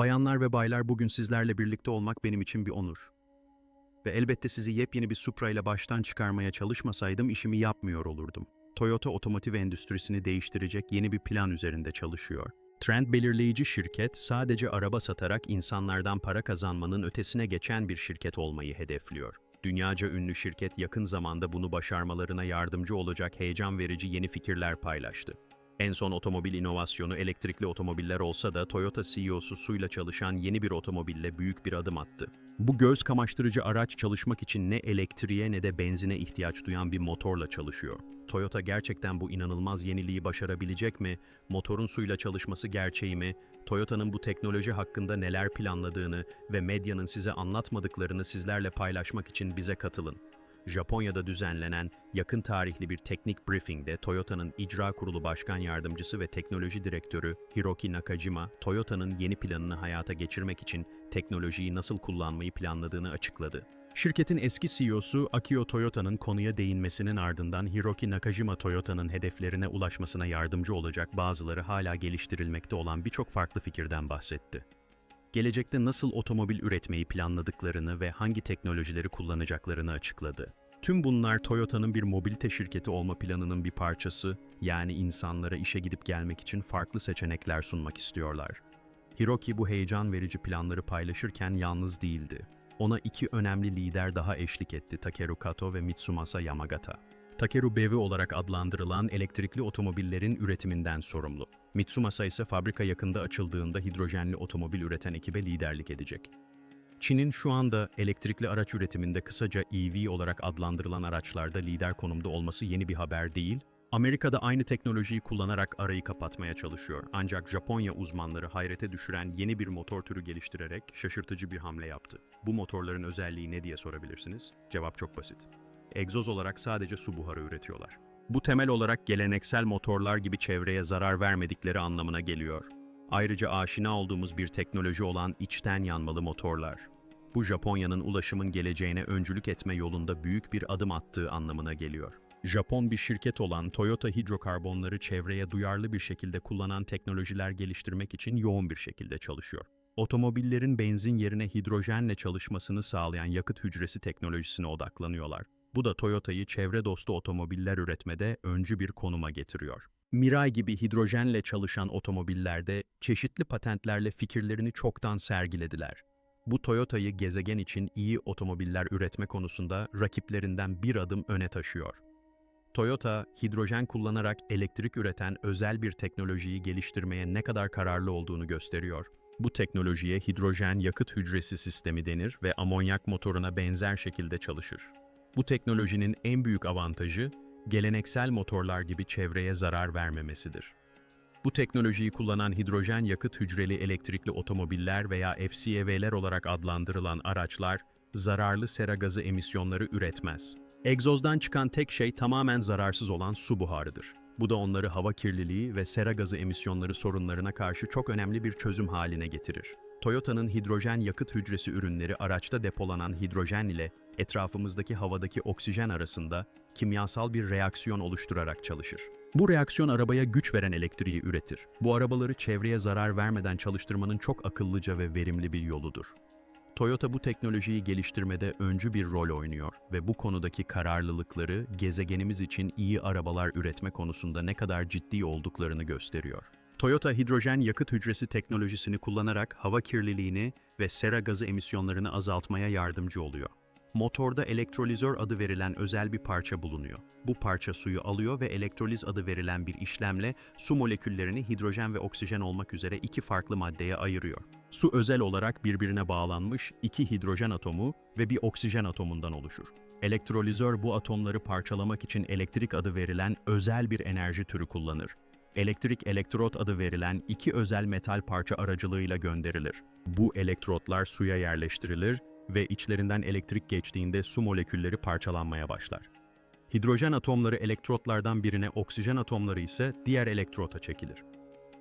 Bayanlar ve baylar bugün sizlerle birlikte olmak benim için bir onur. Ve elbette sizi yepyeni bir Supra ile baştan çıkarmaya çalışmasaydım işimi yapmıyor olurdum. Toyota otomotiv endüstrisini değiştirecek yeni bir plan üzerinde çalışıyor. Trend belirleyici şirket sadece araba satarak insanlardan para kazanmanın ötesine geçen bir şirket olmayı hedefliyor. Dünyaca ünlü şirket yakın zamanda bunu başarmalarına yardımcı olacak heyecan verici yeni fikirler paylaştı. En son otomobil inovasyonu elektrikli otomobiller olsa da Toyota CEO'su suyla çalışan yeni bir otomobille büyük bir adım attı. Bu göz kamaştırıcı araç çalışmak için ne elektriğe ne de benzine ihtiyaç duyan bir motorla çalışıyor. Toyota gerçekten bu inanılmaz yeniliği başarabilecek mi? Motorun suyla çalışması gerçeği mi? Toyota'nın bu teknoloji hakkında neler planladığını ve medyanın size anlatmadıklarını sizlerle paylaşmak için bize katılın. Japonya'da düzenlenen yakın tarihli bir teknik briefingde Toyota'nın İcra Kurulu Başkan Yardımcısı ve Teknoloji Direktörü Hiroki Nakajima, Toyota'nın yeni planını hayata geçirmek için teknolojiyi nasıl kullanmayı planladığını açıkladı. Şirketin eski CEO'su Akio Toyota'nın konuya değinmesinin ardından Hiroki Nakajima Toyota'nın hedeflerine ulaşmasına yardımcı olacak bazıları hala geliştirilmekte olan birçok farklı fikirden bahsetti gelecekte nasıl otomobil üretmeyi planladıklarını ve hangi teknolojileri kullanacaklarını açıkladı. Tüm bunlar Toyota'nın bir mobilite şirketi olma planının bir parçası, yani insanlara işe gidip gelmek için farklı seçenekler sunmak istiyorlar. Hiroki bu heyecan verici planları paylaşırken yalnız değildi. Ona iki önemli lider daha eşlik etti, Takeru Kato ve Mitsumasa Yamagata. Takeru BEV olarak adlandırılan elektrikli otomobillerin üretiminden sorumlu. Mitsumasa ise fabrika yakında açıldığında hidrojenli otomobil üreten ekibe liderlik edecek. Çin'in şu anda elektrikli araç üretiminde kısaca EV olarak adlandırılan araçlarda lider konumda olması yeni bir haber değil, Amerika'da aynı teknolojiyi kullanarak arayı kapatmaya çalışıyor. Ancak Japonya uzmanları hayrete düşüren yeni bir motor türü geliştirerek şaşırtıcı bir hamle yaptı. Bu motorların özelliği ne diye sorabilirsiniz? Cevap çok basit. Egzoz olarak sadece su buharı üretiyorlar. Bu temel olarak geleneksel motorlar gibi çevreye zarar vermedikleri anlamına geliyor. Ayrıca aşina olduğumuz bir teknoloji olan içten yanmalı motorlar. Bu Japonya'nın ulaşımın geleceğine öncülük etme yolunda büyük bir adım attığı anlamına geliyor. Japon bir şirket olan Toyota hidrokarbonları çevreye duyarlı bir şekilde kullanan teknolojiler geliştirmek için yoğun bir şekilde çalışıyor. Otomobillerin benzin yerine hidrojenle çalışmasını sağlayan yakıt hücresi teknolojisine odaklanıyorlar. Bu da Toyota'yı çevre dostu otomobiller üretmede öncü bir konuma getiriyor. Mirai gibi hidrojenle çalışan otomobillerde çeşitli patentlerle fikirlerini çoktan sergilediler. Bu Toyota'yı gezegen için iyi otomobiller üretme konusunda rakiplerinden bir adım öne taşıyor. Toyota, hidrojen kullanarak elektrik üreten özel bir teknolojiyi geliştirmeye ne kadar kararlı olduğunu gösteriyor. Bu teknolojiye hidrojen yakıt hücresi sistemi denir ve amonyak motoruna benzer şekilde çalışır. Bu teknolojinin en büyük avantajı, geleneksel motorlar gibi çevreye zarar vermemesidir. Bu teknolojiyi kullanan hidrojen yakıt hücreli elektrikli otomobiller veya FCEV'ler olarak adlandırılan araçlar, zararlı sera gazı emisyonları üretmez. Egzozdan çıkan tek şey tamamen zararsız olan su buharıdır. Bu da onları hava kirliliği ve sera gazı emisyonları sorunlarına karşı çok önemli bir çözüm haline getirir. Toyota'nın hidrojen yakıt hücresi ürünleri araçta depolanan hidrojen ile etrafımızdaki havadaki oksijen arasında kimyasal bir reaksiyon oluşturarak çalışır. Bu reaksiyon arabaya güç veren elektriği üretir. Bu arabaları çevreye zarar vermeden çalıştırmanın çok akıllıca ve verimli bir yoludur. Toyota bu teknolojiyi geliştirmede öncü bir rol oynuyor ve bu konudaki kararlılıkları gezegenimiz için iyi arabalar üretme konusunda ne kadar ciddi olduklarını gösteriyor. Toyota hidrojen yakıt hücresi teknolojisini kullanarak hava kirliliğini ve sera gazı emisyonlarını azaltmaya yardımcı oluyor. Motorda elektrolizör adı verilen özel bir parça bulunuyor. Bu parça suyu alıyor ve elektroliz adı verilen bir işlemle su moleküllerini hidrojen ve oksijen olmak üzere iki farklı maddeye ayırıyor. Su özel olarak birbirine bağlanmış iki hidrojen atomu ve bir oksijen atomundan oluşur. Elektrolizör bu atomları parçalamak için elektrik adı verilen özel bir enerji türü kullanır. Elektrik elektrot adı verilen iki özel metal parça aracılığıyla gönderilir. Bu elektrotlar suya yerleştirilir ve içlerinden elektrik geçtiğinde su molekülleri parçalanmaya başlar. Hidrojen atomları elektrotlardan birine, oksijen atomları ise diğer elektrota çekilir.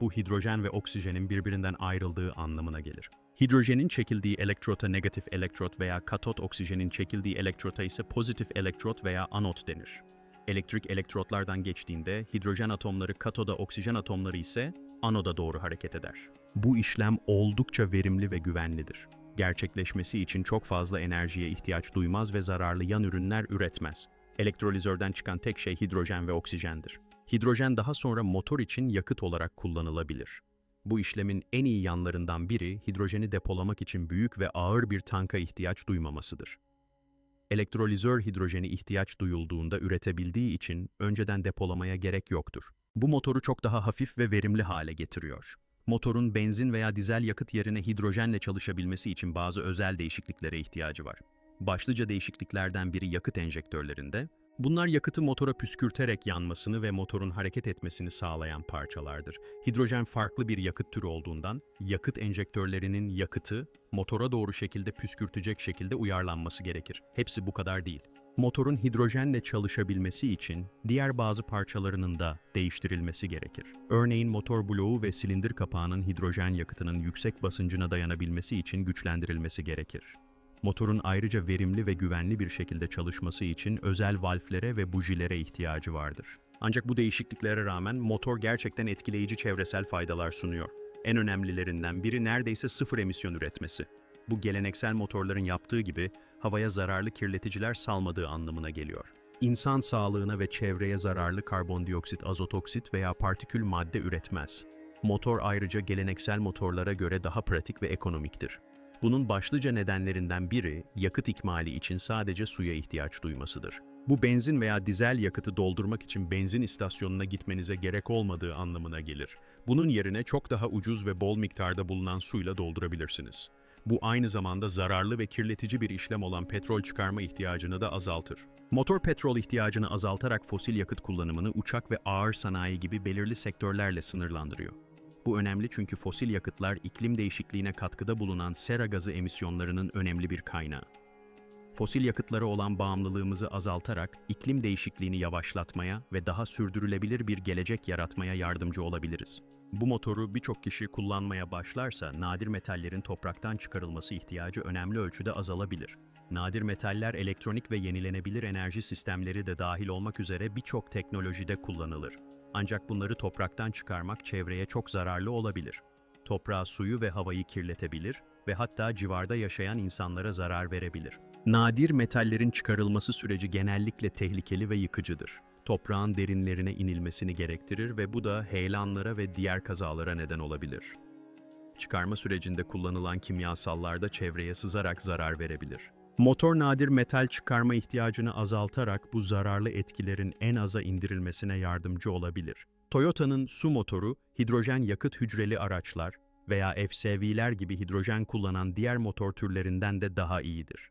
Bu hidrojen ve oksijenin birbirinden ayrıldığı anlamına gelir. Hidrojenin çekildiği elektrota negatif elektrot veya katot oksijenin çekildiği elektrota ise pozitif elektrot veya anot denir. Elektrik elektrotlardan geçtiğinde hidrojen atomları katoda oksijen atomları ise anoda doğru hareket eder. Bu işlem oldukça verimli ve güvenlidir. Gerçekleşmesi için çok fazla enerjiye ihtiyaç duymaz ve zararlı yan ürünler üretmez. Elektrolizörden çıkan tek şey hidrojen ve oksijendir. Hidrojen daha sonra motor için yakıt olarak kullanılabilir. Bu işlemin en iyi yanlarından biri hidrojeni depolamak için büyük ve ağır bir tanka ihtiyaç duymamasıdır. Elektrolizör hidrojeni ihtiyaç duyulduğunda üretebildiği için önceden depolamaya gerek yoktur. Bu motoru çok daha hafif ve verimli hale getiriyor. Motorun benzin veya dizel yakıt yerine hidrojenle çalışabilmesi için bazı özel değişikliklere ihtiyacı var. Başlıca değişikliklerden biri yakıt enjektörlerinde. Bunlar yakıtı motora püskürterek yanmasını ve motorun hareket etmesini sağlayan parçalardır. Hidrojen farklı bir yakıt türü olduğundan yakıt enjektörlerinin yakıtı motora doğru şekilde püskürtecek şekilde uyarlanması gerekir. Hepsi bu kadar değil. Motorun hidrojenle çalışabilmesi için diğer bazı parçalarının da değiştirilmesi gerekir. Örneğin motor bloğu ve silindir kapağının hidrojen yakıtının yüksek basıncına dayanabilmesi için güçlendirilmesi gerekir. Motorun ayrıca verimli ve güvenli bir şekilde çalışması için özel valflere ve bujilere ihtiyacı vardır. Ancak bu değişikliklere rağmen motor gerçekten etkileyici çevresel faydalar sunuyor. En önemlilerinden biri neredeyse sıfır emisyon üretmesi. Bu geleneksel motorların yaptığı gibi havaya zararlı kirleticiler salmadığı anlamına geliyor. İnsan sağlığına ve çevreye zararlı karbondioksit, azotoksit veya partikül madde üretmez. Motor ayrıca geleneksel motorlara göre daha pratik ve ekonomiktir. Bunun başlıca nedenlerinden biri yakıt ikmali için sadece suya ihtiyaç duymasıdır. Bu benzin veya dizel yakıtı doldurmak için benzin istasyonuna gitmenize gerek olmadığı anlamına gelir. Bunun yerine çok daha ucuz ve bol miktarda bulunan suyla doldurabilirsiniz. Bu aynı zamanda zararlı ve kirletici bir işlem olan petrol çıkarma ihtiyacını da azaltır. Motor petrol ihtiyacını azaltarak fosil yakıt kullanımını uçak ve ağır sanayi gibi belirli sektörlerle sınırlandırıyor. Bu önemli çünkü fosil yakıtlar iklim değişikliğine katkıda bulunan sera gazı emisyonlarının önemli bir kaynağı. Fosil yakıtlara olan bağımlılığımızı azaltarak iklim değişikliğini yavaşlatmaya ve daha sürdürülebilir bir gelecek yaratmaya yardımcı olabiliriz. Bu motoru birçok kişi kullanmaya başlarsa nadir metallerin topraktan çıkarılması ihtiyacı önemli ölçüde azalabilir. Nadir metaller elektronik ve yenilenebilir enerji sistemleri de dahil olmak üzere birçok teknolojide kullanılır. Ancak bunları topraktan çıkarmak çevreye çok zararlı olabilir. Toprağa suyu ve havayı kirletebilir ve hatta civarda yaşayan insanlara zarar verebilir. Nadir metallerin çıkarılması süreci genellikle tehlikeli ve yıkıcıdır. Toprağın derinlerine inilmesini gerektirir ve bu da heyelanlara ve diğer kazalara neden olabilir. Çıkarma sürecinde kullanılan kimyasallar da çevreye sızarak zarar verebilir. Motor nadir metal çıkarma ihtiyacını azaltarak bu zararlı etkilerin en aza indirilmesine yardımcı olabilir. Toyota'nın su motoru, hidrojen yakıt hücreli araçlar veya FCV'ler gibi hidrojen kullanan diğer motor türlerinden de daha iyidir.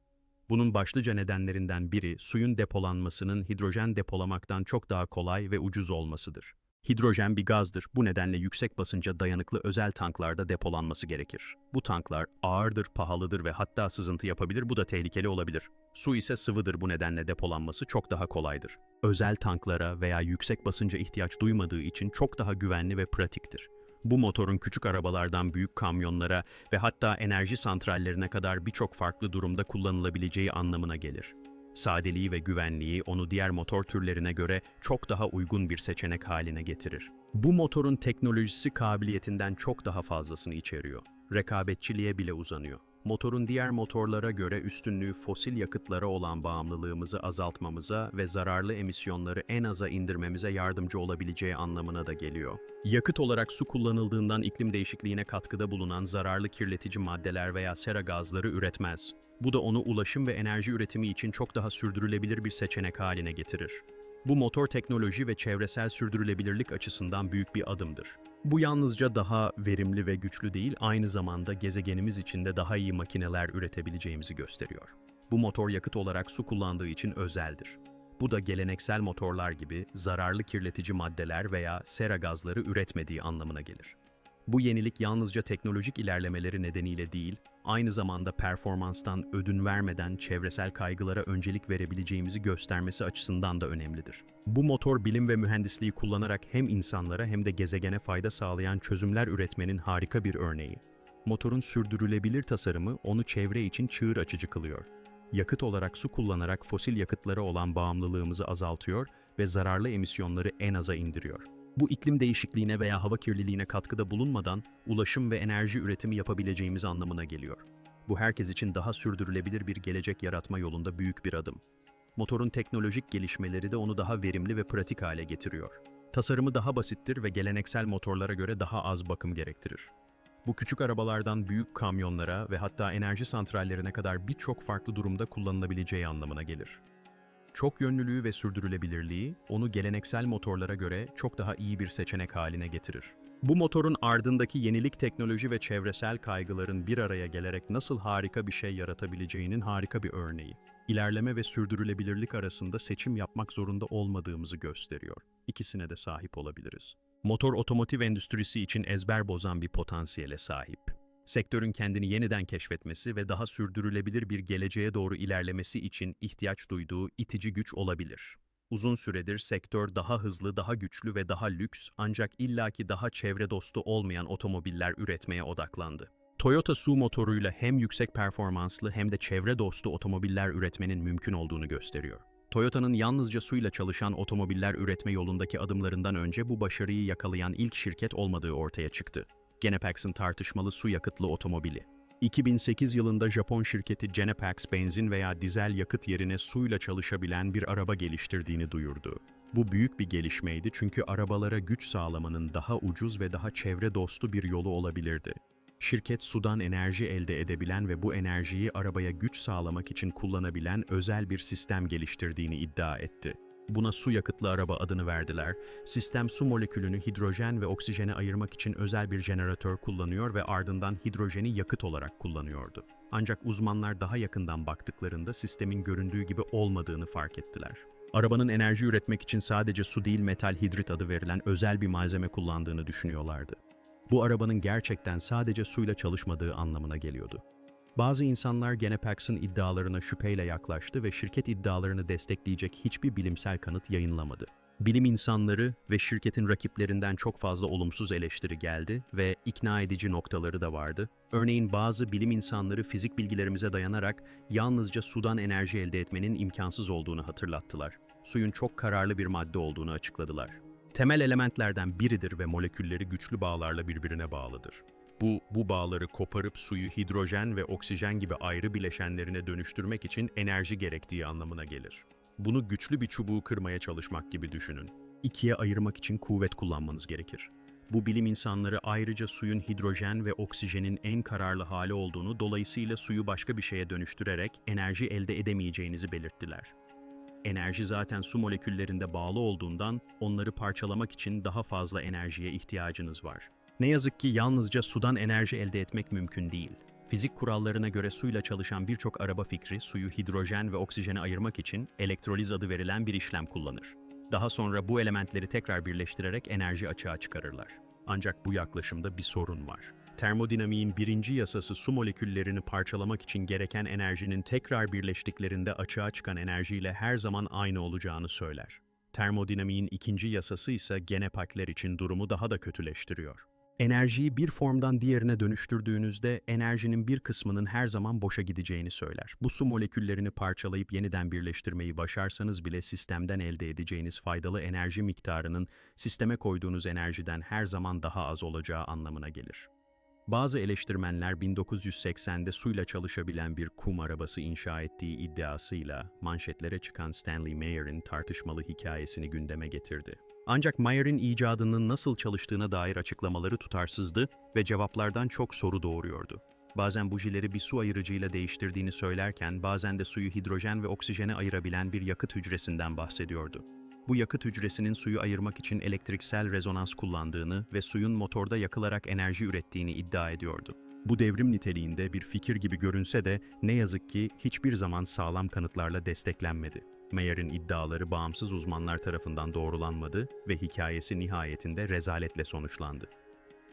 Bunun başlıca nedenlerinden biri suyun depolanmasının hidrojen depolamaktan çok daha kolay ve ucuz olmasıdır. Hidrojen bir gazdır. Bu nedenle yüksek basınca dayanıklı özel tanklarda depolanması gerekir. Bu tanklar ağırdır, pahalıdır ve hatta sızıntı yapabilir. Bu da tehlikeli olabilir. Su ise sıvıdır. Bu nedenle depolanması çok daha kolaydır. Özel tanklara veya yüksek basınca ihtiyaç duymadığı için çok daha güvenli ve pratiktir. Bu motorun küçük arabalardan büyük kamyonlara ve hatta enerji santrallerine kadar birçok farklı durumda kullanılabileceği anlamına gelir. Sadeliği ve güvenliği onu diğer motor türlerine göre çok daha uygun bir seçenek haline getirir. Bu motorun teknolojisi kabiliyetinden çok daha fazlasını içeriyor. Rekabetçiliğe bile uzanıyor. Motorun diğer motorlara göre üstünlüğü fosil yakıtlara olan bağımlılığımızı azaltmamıza ve zararlı emisyonları en aza indirmemize yardımcı olabileceği anlamına da geliyor. Yakıt olarak su kullanıldığından iklim değişikliğine katkıda bulunan zararlı kirletici maddeler veya sera gazları üretmez. Bu da onu ulaşım ve enerji üretimi için çok daha sürdürülebilir bir seçenek haline getirir. Bu motor teknoloji ve çevresel sürdürülebilirlik açısından büyük bir adımdır. Bu yalnızca daha verimli ve güçlü değil, aynı zamanda gezegenimiz için de daha iyi makineler üretebileceğimizi gösteriyor. Bu motor yakıt olarak su kullandığı için özeldir. Bu da geleneksel motorlar gibi zararlı kirletici maddeler veya sera gazları üretmediği anlamına gelir. Bu yenilik yalnızca teknolojik ilerlemeleri nedeniyle değil, aynı zamanda performanstan ödün vermeden çevresel kaygılara öncelik verebileceğimizi göstermesi açısından da önemlidir. Bu motor bilim ve mühendisliği kullanarak hem insanlara hem de gezegene fayda sağlayan çözümler üretmenin harika bir örneği. Motorun sürdürülebilir tasarımı onu çevre için çığır açıcı kılıyor. Yakıt olarak su kullanarak fosil yakıtlara olan bağımlılığımızı azaltıyor ve zararlı emisyonları en aza indiriyor. Bu iklim değişikliğine veya hava kirliliğine katkıda bulunmadan ulaşım ve enerji üretimi yapabileceğimiz anlamına geliyor. Bu herkes için daha sürdürülebilir bir gelecek yaratma yolunda büyük bir adım. Motorun teknolojik gelişmeleri de onu daha verimli ve pratik hale getiriyor. Tasarımı daha basittir ve geleneksel motorlara göre daha az bakım gerektirir. Bu küçük arabalardan büyük kamyonlara ve hatta enerji santrallerine kadar birçok farklı durumda kullanılabileceği anlamına gelir. Çok yönlülüğü ve sürdürülebilirliği onu geleneksel motorlara göre çok daha iyi bir seçenek haline getirir. Bu motorun ardındaki yenilik teknoloji ve çevresel kaygıların bir araya gelerek nasıl harika bir şey yaratabileceğinin harika bir örneği. İlerleme ve sürdürülebilirlik arasında seçim yapmak zorunda olmadığımızı gösteriyor. İkisine de sahip olabiliriz. Motor otomotiv endüstrisi için ezber bozan bir potansiyele sahip. Sektörün kendini yeniden keşfetmesi ve daha sürdürülebilir bir geleceğe doğru ilerlemesi için ihtiyaç duyduğu itici güç olabilir. Uzun süredir sektör daha hızlı, daha güçlü ve daha lüks ancak illaki daha çevre dostu olmayan otomobiller üretmeye odaklandı. Toyota Su motoruyla hem yüksek performanslı hem de çevre dostu otomobiller üretmenin mümkün olduğunu gösteriyor. Toyota'nın yalnızca suyla çalışan otomobiller üretme yolundaki adımlarından önce bu başarıyı yakalayan ilk şirket olmadığı ortaya çıktı. Genepax'ın tartışmalı su yakıtlı otomobili. 2008 yılında Japon şirketi Genepax benzin veya dizel yakıt yerine suyla çalışabilen bir araba geliştirdiğini duyurdu. Bu büyük bir gelişmeydi çünkü arabalara güç sağlamanın daha ucuz ve daha çevre dostu bir yolu olabilirdi. Şirket sudan enerji elde edebilen ve bu enerjiyi arabaya güç sağlamak için kullanabilen özel bir sistem geliştirdiğini iddia etti. Buna su yakıtlı araba adını verdiler. Sistem su molekülünü hidrojen ve oksijene ayırmak için özel bir jeneratör kullanıyor ve ardından hidrojeni yakıt olarak kullanıyordu. Ancak uzmanlar daha yakından baktıklarında sistemin göründüğü gibi olmadığını fark ettiler. Arabanın enerji üretmek için sadece su değil metal hidrit adı verilen özel bir malzeme kullandığını düşünüyorlardı. Bu arabanın gerçekten sadece suyla çalışmadığı anlamına geliyordu. Bazı insanlar Genepax'ın iddialarına şüpheyle yaklaştı ve şirket iddialarını destekleyecek hiçbir bilimsel kanıt yayınlamadı. Bilim insanları ve şirketin rakiplerinden çok fazla olumsuz eleştiri geldi ve ikna edici noktaları da vardı. Örneğin bazı bilim insanları fizik bilgilerimize dayanarak yalnızca sudan enerji elde etmenin imkansız olduğunu hatırlattılar. Suyun çok kararlı bir madde olduğunu açıkladılar. Temel elementlerden biridir ve molekülleri güçlü bağlarla birbirine bağlıdır. Bu, bu bağları koparıp suyu hidrojen ve oksijen gibi ayrı bileşenlerine dönüştürmek için enerji gerektiği anlamına gelir. Bunu güçlü bir çubuğu kırmaya çalışmak gibi düşünün. İkiye ayırmak için kuvvet kullanmanız gerekir. Bu bilim insanları ayrıca suyun hidrojen ve oksijenin en kararlı hali olduğunu, dolayısıyla suyu başka bir şeye dönüştürerek enerji elde edemeyeceğinizi belirttiler. Enerji zaten su moleküllerinde bağlı olduğundan onları parçalamak için daha fazla enerjiye ihtiyacınız var. Ne yazık ki yalnızca sudan enerji elde etmek mümkün değil. Fizik kurallarına göre suyla çalışan birçok araba fikri suyu hidrojen ve oksijene ayırmak için elektroliz adı verilen bir işlem kullanır. Daha sonra bu elementleri tekrar birleştirerek enerji açığa çıkarırlar. Ancak bu yaklaşımda bir sorun var. Termodinamiğin birinci yasası su moleküllerini parçalamak için gereken enerjinin tekrar birleştiklerinde açığa çıkan enerjiyle her zaman aynı olacağını söyler. Termodinamiğin ikinci yasası ise genepakler için durumu daha da kötüleştiriyor. Enerjiyi bir formdan diğerine dönüştürdüğünüzde enerjinin bir kısmının her zaman boşa gideceğini söyler. Bu su moleküllerini parçalayıp yeniden birleştirmeyi başarsanız bile sistemden elde edeceğiniz faydalı enerji miktarının sisteme koyduğunuz enerjiden her zaman daha az olacağı anlamına gelir. Bazı eleştirmenler 1980'de suyla çalışabilen bir kum arabası inşa ettiği iddiasıyla manşetlere çıkan Stanley Mayer'in tartışmalı hikayesini gündeme getirdi. Ancak Mayer'in icadının nasıl çalıştığına dair açıklamaları tutarsızdı ve cevaplardan çok soru doğuruyordu. Bazen bujileri bir su ayırıcıyla değiştirdiğini söylerken bazen de suyu hidrojen ve oksijene ayırabilen bir yakıt hücresinden bahsediyordu. Bu yakıt hücresinin suyu ayırmak için elektriksel rezonans kullandığını ve suyun motorda yakılarak enerji ürettiğini iddia ediyordu. Bu devrim niteliğinde bir fikir gibi görünse de ne yazık ki hiçbir zaman sağlam kanıtlarla desteklenmedi. Mayer'in iddiaları bağımsız uzmanlar tarafından doğrulanmadı ve hikayesi nihayetinde rezaletle sonuçlandı.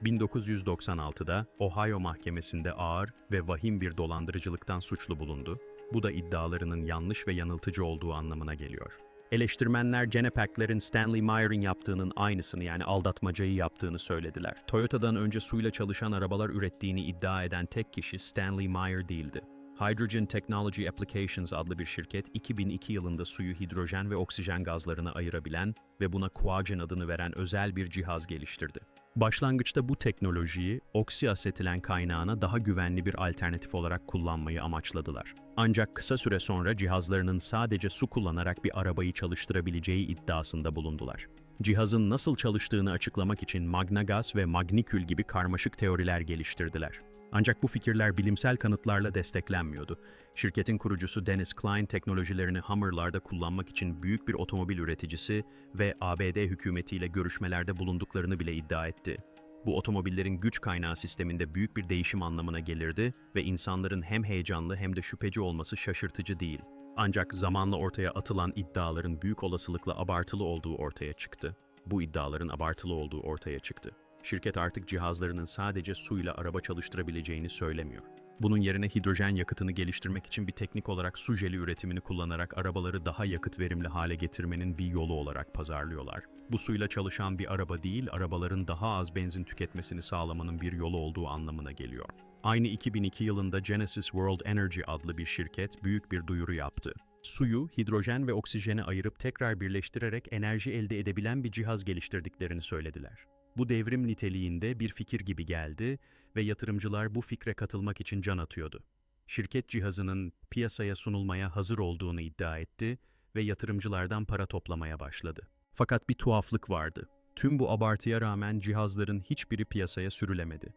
1996'da Ohio mahkemesinde ağır ve vahim bir dolandırıcılıktan suçlu bulundu. Bu da iddialarının yanlış ve yanıltıcı olduğu anlamına geliyor. Eleştirmenler Genepak'lerin Stanley Mayer'in yaptığının aynısını yani aldatmacayı yaptığını söylediler. Toyota'dan önce suyla çalışan arabalar ürettiğini iddia eden tek kişi Stanley Meyer değildi. Hydrogen Technology Applications adlı bir şirket 2002 yılında suyu hidrojen ve oksijen gazlarına ayırabilen ve buna Quagen adını veren özel bir cihaz geliştirdi. Başlangıçta bu teknolojiyi oksiasetilen kaynağına daha güvenli bir alternatif olarak kullanmayı amaçladılar. Ancak kısa süre sonra cihazlarının sadece su kullanarak bir arabayı çalıştırabileceği iddiasında bulundular. Cihazın nasıl çalıştığını açıklamak için magnagaz ve magnikül gibi karmaşık teoriler geliştirdiler. Ancak bu fikirler bilimsel kanıtlarla desteklenmiyordu. Şirketin kurucusu Dennis Klein teknolojilerini Hummer'larda kullanmak için büyük bir otomobil üreticisi ve ABD hükümetiyle görüşmelerde bulunduklarını bile iddia etti. Bu otomobillerin güç kaynağı sisteminde büyük bir değişim anlamına gelirdi ve insanların hem heyecanlı hem de şüpheci olması şaşırtıcı değil. Ancak zamanla ortaya atılan iddiaların büyük olasılıkla abartılı olduğu ortaya çıktı. Bu iddiaların abartılı olduğu ortaya çıktı. Şirket artık cihazlarının sadece suyla araba çalıştırabileceğini söylemiyor. Bunun yerine hidrojen yakıtını geliştirmek için bir teknik olarak su jeli üretimini kullanarak arabaları daha yakıt verimli hale getirmenin bir yolu olarak pazarlıyorlar. Bu suyla çalışan bir araba değil, arabaların daha az benzin tüketmesini sağlamanın bir yolu olduğu anlamına geliyor. Aynı 2002 yılında Genesis World Energy adlı bir şirket büyük bir duyuru yaptı. Suyu, hidrojen ve oksijene ayırıp tekrar birleştirerek enerji elde edebilen bir cihaz geliştirdiklerini söylediler. Bu devrim niteliğinde bir fikir gibi geldi ve yatırımcılar bu fikre katılmak için can atıyordu. Şirket cihazının piyasaya sunulmaya hazır olduğunu iddia etti ve yatırımcılardan para toplamaya başladı. Fakat bir tuhaflık vardı. Tüm bu abartıya rağmen cihazların hiçbiri piyasaya sürülemedi.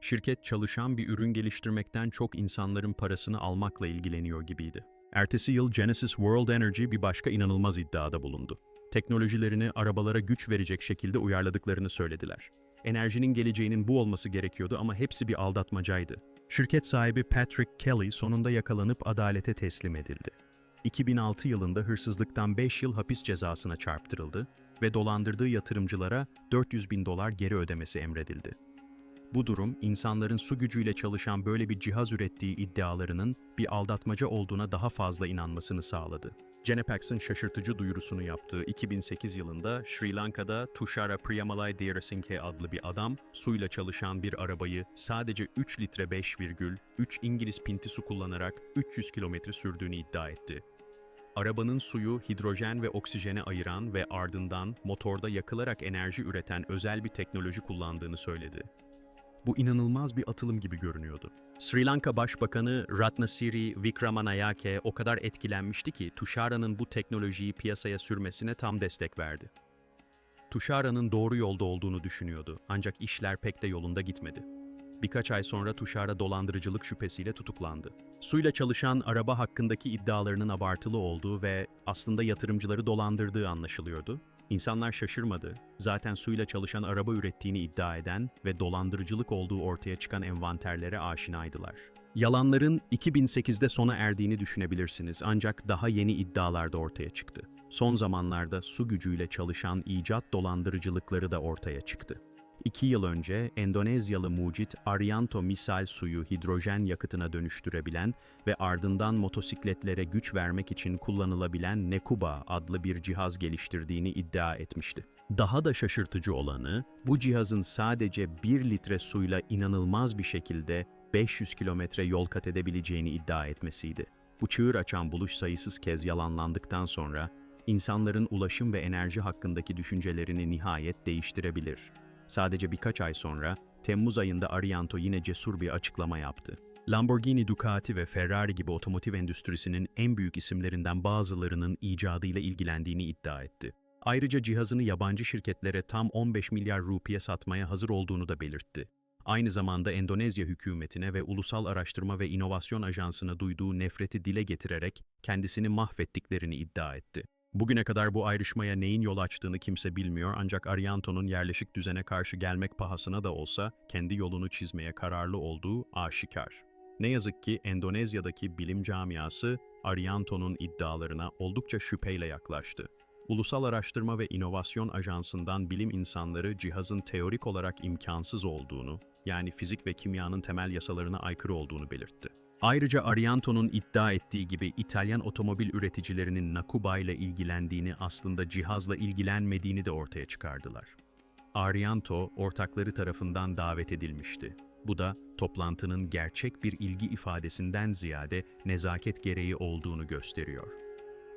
Şirket çalışan bir ürün geliştirmekten çok insanların parasını almakla ilgileniyor gibiydi. Ertesi yıl Genesis World Energy bir başka inanılmaz iddiada bulundu. Teknolojilerini arabalara güç verecek şekilde uyarladıklarını söylediler. Enerjinin geleceğinin bu olması gerekiyordu ama hepsi bir aldatmacaydı. Şirket sahibi Patrick Kelly sonunda yakalanıp adalete teslim edildi. 2006 yılında hırsızlıktan 5 yıl hapis cezasına çarptırıldı ve dolandırdığı yatırımcılara 400 bin dolar geri ödemesi emredildi. Bu durum, insanların su gücüyle çalışan böyle bir cihaz ürettiği iddialarının bir aldatmaca olduğuna daha fazla inanmasını sağladı. Genepax'ın şaşırtıcı duyurusunu yaptığı 2008 yılında Sri Lanka'da Tushara Priyamalai Dearasinghe adlı bir adam suyla çalışan bir arabayı sadece 3 litre 5,3 İngiliz pinti su kullanarak 300 kilometre sürdüğünü iddia etti. Arabanın suyu hidrojen ve oksijene ayıran ve ardından motorda yakılarak enerji üreten özel bir teknoloji kullandığını söyledi. Bu inanılmaz bir atılım gibi görünüyordu. Sri Lanka Başbakanı Ratnasiri Vikramanayake o kadar etkilenmişti ki Tushara'nın bu teknolojiyi piyasaya sürmesine tam destek verdi. Tushara'nın doğru yolda olduğunu düşünüyordu ancak işler pek de yolunda gitmedi. Birkaç ay sonra Tushara dolandırıcılık şüphesiyle tutuklandı. Suyla çalışan araba hakkındaki iddialarının abartılı olduğu ve aslında yatırımcıları dolandırdığı anlaşılıyordu. İnsanlar şaşırmadı. Zaten suyla çalışan araba ürettiğini iddia eden ve dolandırıcılık olduğu ortaya çıkan envanterlere aşinaydılar. Yalanların 2008'de sona erdiğini düşünebilirsiniz ancak daha yeni iddialar da ortaya çıktı. Son zamanlarda su gücüyle çalışan icat dolandırıcılıkları da ortaya çıktı. İki yıl önce Endonezyalı mucit Arianto misal suyu hidrojen yakıtına dönüştürebilen ve ardından motosikletlere güç vermek için kullanılabilen Nekuba adlı bir cihaz geliştirdiğini iddia etmişti. Daha da şaşırtıcı olanı, bu cihazın sadece 1 litre suyla inanılmaz bir şekilde 500 kilometre yol kat edebileceğini iddia etmesiydi. Bu çığır açan buluş sayısız kez yalanlandıktan sonra, insanların ulaşım ve enerji hakkındaki düşüncelerini nihayet değiştirebilir. Sadece birkaç ay sonra, Temmuz ayında Arianto yine cesur bir açıklama yaptı. Lamborghini, Ducati ve Ferrari gibi otomotiv endüstrisinin en büyük isimlerinden bazılarının icadıyla ilgilendiğini iddia etti. Ayrıca cihazını yabancı şirketlere tam 15 milyar rupiye satmaya hazır olduğunu da belirtti. Aynı zamanda Endonezya hükümetine ve Ulusal Araştırma ve İnovasyon Ajansı'na duyduğu nefreti dile getirerek kendisini mahvettiklerini iddia etti. Bugüne kadar bu ayrışmaya neyin yol açtığını kimse bilmiyor ancak Arianto'nun yerleşik düzene karşı gelmek pahasına da olsa kendi yolunu çizmeye kararlı olduğu aşikar. Ne yazık ki Endonezya'daki bilim camiası Arianto'nun iddialarına oldukça şüpheyle yaklaştı. Ulusal Araştırma ve İnovasyon Ajansı'ndan bilim insanları cihazın teorik olarak imkansız olduğunu, yani fizik ve kimyanın temel yasalarına aykırı olduğunu belirtti. Ayrıca Arianto'nun iddia ettiği gibi İtalyan otomobil üreticilerinin Nakuba ile ilgilendiğini aslında cihazla ilgilenmediğini de ortaya çıkardılar. Arianto, ortakları tarafından davet edilmişti. Bu da toplantının gerçek bir ilgi ifadesinden ziyade nezaket gereği olduğunu gösteriyor.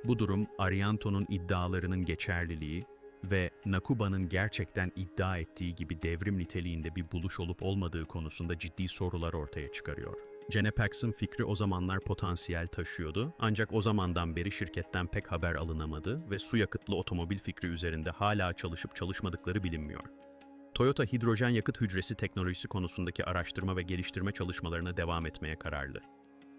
Bu durum Arianto'nun iddialarının geçerliliği ve Nakuba'nın gerçekten iddia ettiği gibi devrim niteliğinde bir buluş olup olmadığı konusunda ciddi sorular ortaya çıkarıyor. Genepax'ın fikri o zamanlar potansiyel taşıyordu ancak o zamandan beri şirketten pek haber alınamadı ve su yakıtlı otomobil fikri üzerinde hala çalışıp çalışmadıkları bilinmiyor. Toyota hidrojen yakıt hücresi teknolojisi konusundaki araştırma ve geliştirme çalışmalarına devam etmeye kararlı.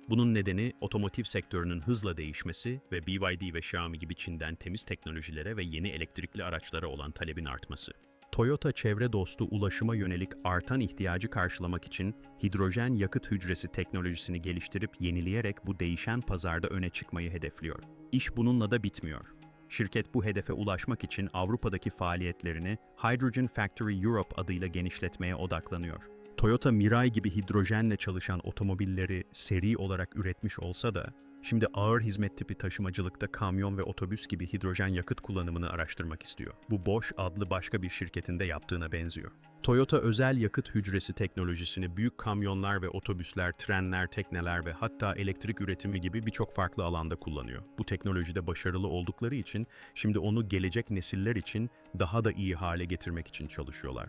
Bunun nedeni otomotiv sektörünün hızla değişmesi ve BYD ve Xiaomi gibi Çin'den temiz teknolojilere ve yeni elektrikli araçlara olan talebin artması. Toyota çevre dostu ulaşıma yönelik artan ihtiyacı karşılamak için hidrojen yakıt hücresi teknolojisini geliştirip yenileyerek bu değişen pazarda öne çıkmayı hedefliyor. İş bununla da bitmiyor. Şirket bu hedefe ulaşmak için Avrupa'daki faaliyetlerini Hydrogen Factory Europe adıyla genişletmeye odaklanıyor. Toyota Mirai gibi hidrojenle çalışan otomobilleri seri olarak üretmiş olsa da, şimdi ağır hizmet tipi taşımacılıkta kamyon ve otobüs gibi hidrojen yakıt kullanımını araştırmak istiyor. Bu Bosch adlı başka bir şirketinde yaptığına benziyor. Toyota özel yakıt hücresi teknolojisini büyük kamyonlar ve otobüsler, trenler, tekneler ve hatta elektrik üretimi gibi birçok farklı alanda kullanıyor. Bu teknolojide başarılı oldukları için şimdi onu gelecek nesiller için daha da iyi hale getirmek için çalışıyorlar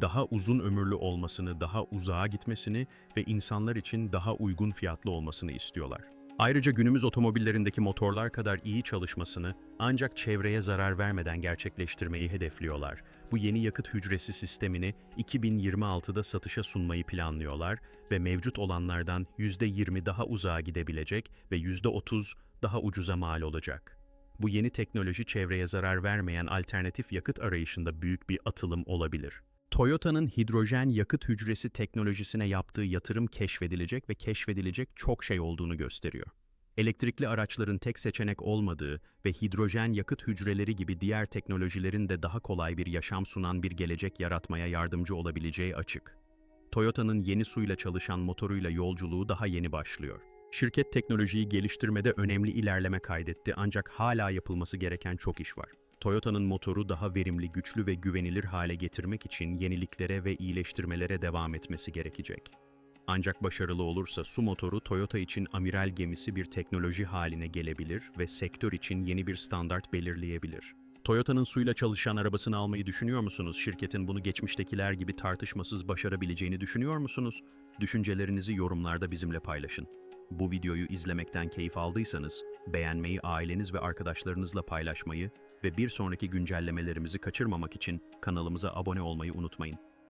daha uzun ömürlü olmasını, daha uzağa gitmesini ve insanlar için daha uygun fiyatlı olmasını istiyorlar. Ayrıca günümüz otomobillerindeki motorlar kadar iyi çalışmasını ancak çevreye zarar vermeden gerçekleştirmeyi hedefliyorlar. Bu yeni yakıt hücresi sistemini 2026'da satışa sunmayı planlıyorlar ve mevcut olanlardan %20 daha uzağa gidebilecek ve %30 daha ucuza mal olacak. Bu yeni teknoloji çevreye zarar vermeyen alternatif yakıt arayışında büyük bir atılım olabilir. Toyota'nın hidrojen yakıt hücresi teknolojisine yaptığı yatırım keşfedilecek ve keşfedilecek çok şey olduğunu gösteriyor. Elektrikli araçların tek seçenek olmadığı ve hidrojen yakıt hücreleri gibi diğer teknolojilerin de daha kolay bir yaşam sunan bir gelecek yaratmaya yardımcı olabileceği açık. Toyota'nın yeni suyla çalışan motoruyla yolculuğu daha yeni başlıyor. Şirket teknolojiyi geliştirmede önemli ilerleme kaydetti ancak hala yapılması gereken çok iş var. Toyota'nın motoru daha verimli, güçlü ve güvenilir hale getirmek için yeniliklere ve iyileştirmelere devam etmesi gerekecek. Ancak başarılı olursa su motoru Toyota için amiral gemisi bir teknoloji haline gelebilir ve sektör için yeni bir standart belirleyebilir. Toyota'nın suyla çalışan arabasını almayı düşünüyor musunuz? Şirketin bunu geçmiştekiler gibi tartışmasız başarabileceğini düşünüyor musunuz? Düşüncelerinizi yorumlarda bizimle paylaşın. Bu videoyu izlemekten keyif aldıysanız, beğenmeyi, aileniz ve arkadaşlarınızla paylaşmayı ve bir sonraki güncellemelerimizi kaçırmamak için kanalımıza abone olmayı unutmayın.